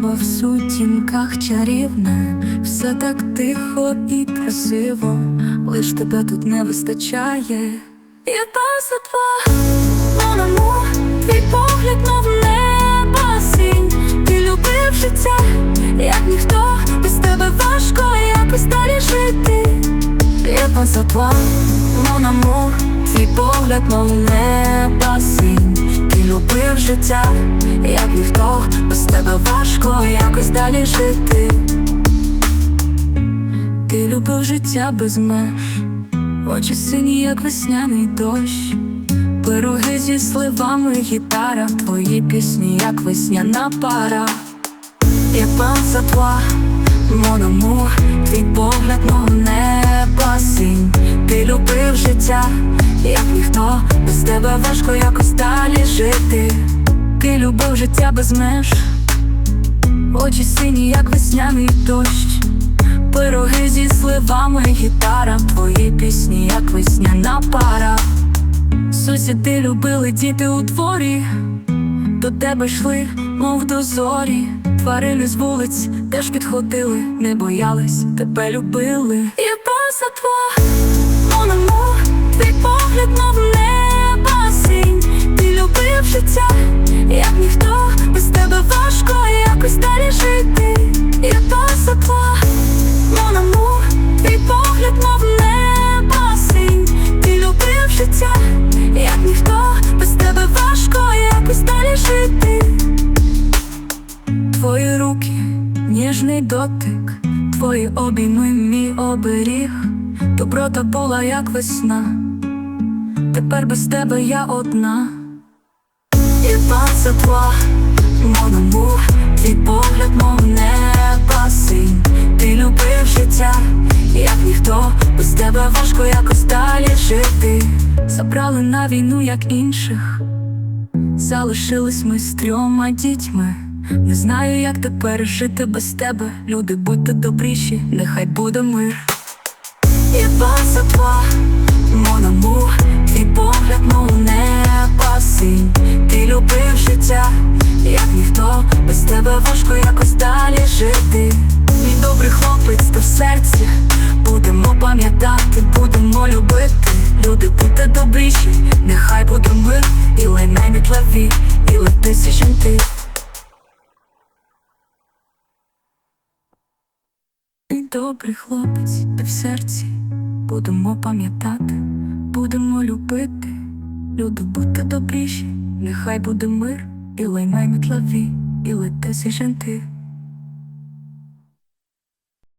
Небо в сутінках чарівне, все так тихо і красиво, лиш тебе тут не вистачає. Я паса два, моному, твій погляд, мов неба синь. Ти любив життя, як ніхто, без тебе важко якось далі жити. Я паса два, моному, твій погляд, мов неба синь. Ти любив життя, як ніхто, без тебе важко якось далі жити. Ти любив життя без меж, очі сині, як весняний дощ, пироги зі сливами, гітара, твої пісні, як весняна пара. Я пан тва, моному, твій погляд мого неба синь Ти любив життя, як ніхто, без тебе важко якось далі жити. Ти любив життя без меж, очі сині, як весняний дощ, пироги зі сливами, гітара, твої пісні, як весняна пара. Сусіди любили діти у дворі, до тебе йшли, мов до зорі. Тварини з вулиць теж підходили, не боялись, тебе любили. І поза тва, мономо, твій погляд, мов ніжний дотик, твої обійми, мій оберіг, доброта була, як весна, тепер без тебе я одна. І це тва, моному, твій погляд, мов неба синь Ти любив життя, як ніхто, без тебе важко якось далі жити. Забрали на війну, як інших, залишились ми з трьома дітьми. Не знаю, як тепер жити без тебе. Люди, будьте добріші, нехай буде мир. І баса тва, моному, твій погляд, мов неба синь Ти любив життя, як ніхто, без тебе важко якось далі жити. Мій добрий хлопець, то в серці, будемо пам'ятати, будемо любити. Люди, будьте добріші, нехай буде мир, і лайне мітлаві, і летися жінти. Ти добрий хлопець, ти в серці, будемо пам'ятати, будемо любити. Люди, будьте добріші, нехай буде мир, і лайнай мітлаві, і летесі жінти.